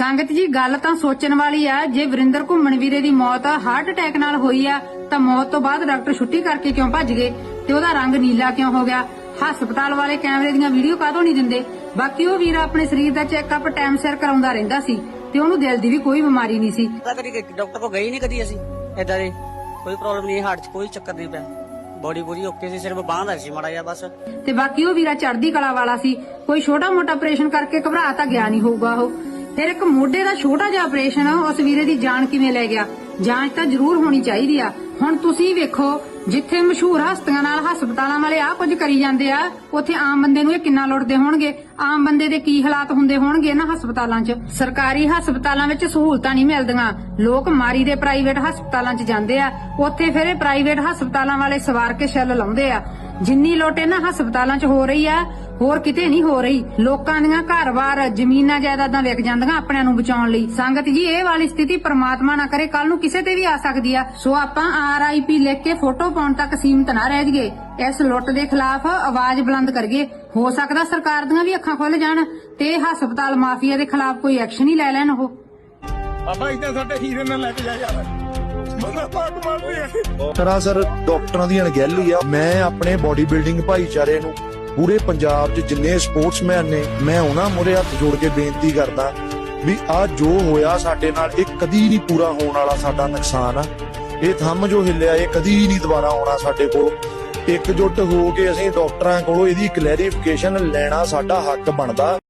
ਸੰਗਤ ਜੀ ਗੱਲ ਤਾਂ ਸੋਚਣ ਵਾਲੀ ਆ ਜੇ ਵਰਿੰਦਰ ਘੁੰਮਣ ਵੀਰੇ ਦੀ ਮੌਤ ਹਾਰਟ ਅਟੈਕ ਨਾਲ ਹੋਈ ਆ ਤਾਂ ਮੌਤ ਤੋਂ ਬਾਅਦ ਡਾਕਟਰ ਛੁੱਟੀ ਕਰਕੇ ਕਿਉਂ ਭੱਜ ਗਏ? ਤੇ ਉਹਦਾ ਰੰਗ ਨੀਲਾ ਕਿਉਂ ਹੋ ਗਿਆ? ਹਸਪਤਾਲ ਵਾਲੇ ਕੈਮਰੇ ਦੀਆਂ ਵੀਡੀਓ ਕਾਹਤੋਂ ਨਹੀਂ ਦਿੰਦੇ? ਬਾਕੀ ਉਹ ਵੀਰ ਆਪਣੇ ਸਰੀਰ ਦਾ ਚੈੱਕਅਪ ਟਾਈਮ ਸਿਰ ਕਰਾਉਂਦਾ ਰਹਿੰਦਾ ਸੀ ਤੇ ਉਹਨੂੰ ਦਿਲ ਦੀ ਵੀ ਕੋਈ ਬਿਮਾਰੀ ਨਹੀਂ ਸੀ। ਕਦੀ ਡਾਕਟਰ ਕੋ ਗਏ ਨਹੀਂ ਕਦੀ ਅਸੀਂ ਏਦਾਂ ਦੇ ਕੋਈ ਪ੍ਰੋਬਲਮ ਨਹੀਂ ਹਾਰਟ 'ਚ ਕੋਈ ਚੱਕਰ ਨਹੀਂ ਪਿਆ। ਬੋਡੀ ਪੂਰੀ ਓਕੇ ਸੀ ਸਿਰਫ ਬਾਂਹ ਦਾ ਸੀ ਮਾੜਾ ਜਿਹਾ ਬਸ। ਤੇ ਬਾਕੀ ਉਹ ਵੀਰਾ ਚੜ੍ਹਦੀ ਕਲਾ ਵਾਲਾ ਸੀ ਕੋਈ ਛੋਟਾ ਮੋਟਾ ਆਪਰੇਸ਼ਨ ਕਰਕੇ ਘਬਰਾ ਤਾਂ ਗਿਆ ਨਹੀਂ ਹੋਊਗਾ ਉਹ। ਫਿਰ ਇੱਕ ਮੋਢੇ ਦਾ ਛੋਟਾ ਜਿਹਾ ਆਪਰੇਸ਼ਨ ਉਸ ਵੀਰੇ ਦੀ ਜਾਨ ਕਿਵੇਂ ਲੈ ਗਿਆ? ਜਾਂਚ ਤਾਂ ਜ਼ਰੂਰ ਹੋਣੀ ਚਾਹੀਦੀ ਆ। ਹੁਣ ਤੁਸੀਂ ਵੇਖੋ, ਜਿੱਥੇ ਮਸ਼ਹੂਰ ਹਸਤੀਆਂ ਨਾਲ ਹਸਪਤਾਲਾਂ ਵਾਲੇ ਆ ਕੁਝ ਕਰੀ ਜਾਂਦੇ ਆ, ਉੱਥੇ ਆਮ ਬੰਦੇ ਨੂੰ ਇਹ ਕਿੰਨਾ ਲੁੱਟਦੇ ਹੋਣਗੇ? ਆਮ ਬੰਦੇ ਦੇ ਕੀ ਹਾਲਾਤ ਹੁੰਦੇ ਹੋਣਗੇ ਇਹਨਾਂ ਹਸਪਤਾਲਾਂ 'ਚ? ਸਰਕਾਰੀ ਹਸਪਤਾਲਾਂ ਵਿੱਚ ਸਹੂਲਤਾਂ ਨਹੀਂ ਮਿਲਦੀਆਂ। ਲੋਕ ਮਾਰੀ ਦੇ ਪ੍ਰਾਈਵੇਟ ਹਸਪਤਾਲਾਂ 'ਚ ਜਾਂਦੇ ਆ। ਉੱਥੇ ਫਿਰ ਇਹ ਪ੍ਰਾਈਵੇਟ ਹਸਪਤਾਲਾਂ ਵਾਲੇ ਸਵਾਰ ਕੇ ਛੱਲ ਲਾਉਂਦੇ ਆ। ਜਿੰਨੀ ਲੁੱਟ ਇਹਨਾਂ ਹਸਪਤਾਲਾਂ 'ਚ ਹੋ ਰਹੀ ਆ ਹੋਰ ਕਿਤੇ ਨਹੀਂ ਹੋ ਰਹੀ। ਲੋਕਾਂ ਦੀਆਂ ਘਰ-ਬਾਰ ਜ਼ਮੀਨਾਂ ਜਾਇਦਾਦਾਂ ਵਿਕ ਜਾਂਦੀਆਂ ਆਪਣਿਆਂ ਨੂੰ ਬਚਾਉਣ ਲਈ। ਸੰਗਤ ਜੀ ਇਹ ਵਾਲੀ ਸਥਿਤੀ ਪ੍ਰਮਾਤਮਾ ਨਾ ਕਰੇ ਕੱਲ ਨੂੰ ਕਿਸੇ ਤੇ ਵੀ ਆ ਸਕਦੀ ਆ। ਸੋ ਆਪਾਂ ਆਰਆਈਪੀ ਲਿਖ ਕੇ ਫੋਟੋ ਪਾਉਣ ਤੱਕ ਸੀਮਤ ਨਾ ਰਹਿ ਜਾਈਏ। ਇਸ ਲੁੱਟ ਦੇ ਖਿਲਾਫ ਆਵਾਜ਼ ਬੁਲੰਦ ਕਰੀਏ। ਹੋ ਸਕਦਾ ਸਰਕਾਰ ਦੀਆਂ ਵੀ ਅੱਖਾਂ ਖੁੱਲ ਜਾਣ ਤੇ ਹਸਪਤਾਲ ਮਾਫੀਆ ਦੇ ਖਿਲਾਫ ਕੋਈ ਐਕਸ਼ਨ ਹੀ ਲੈ ਲੈਣ ਉਹ। ਬਾਬਾ ਇਦਾਂ ਸਾਡੇ ਹੀਰੇ ਨਾਲ ਲੈ ਕੇ ਜਾ ਯਾਰ ਬੰਦਾ ਪਾਟ ਮਾਰ ਰਿਹਾ ਸਰਾਸਰ ਡਾਕਟਰਾਂ ਦੀ ਅਣਗਹਿਲੀ ਆ। ਮੈਂ ਆਪਣੇ ਬਾਡੀ ਬਿਲਡਿੰਗ ਭਾਈਚਾਰੇ ਨੂੰ ਪੂਰੇ ਪੰਜਾਬ 'ਚ ਜਿੰਨੇ ਸਪੋਰਟਸਮੈਨ ਨੇ, ਮੈਂ ਉਹਨਾਂ ਮੂਹਰੇ ਹੱਥ ਜੋੜ ਕੇ ਬੇਨਤੀ ਕਰਦਾ ਵੀ ਆ ਜੋ ਹੋਇਆ ਸਾਡੇ ਨਾਲ, ਇਹ ਕਦੀ ਨਹੀਂ ਪੂਰਾ ਹੋਣ ਵਾਲਾ ਸਾਡਾ ਨੁਕਸਾਨ ਆ। ਇਹ ਥੰਮ ਜੋ ਹਿੱਲਿਆ, ਇਹ ਕਦੀ ਨਹੀਂ ਦੁਬਾਰਾ ਆਉਣਾ ਸਾਡੇ ਕੋਲ। ਇਕਜੁੱਟ ਹੋ ਕੇ ਅਸੀਂ ਡਾਕਟਰਾਂ ਕੋਲੋਂ ਇਹਦੀ ਕਲੈਰੀਫਿਕੇਸ਼ਨ ਲੈਣਾ ਸਾਡਾ ਹੱਕ ਬਣਦਾ।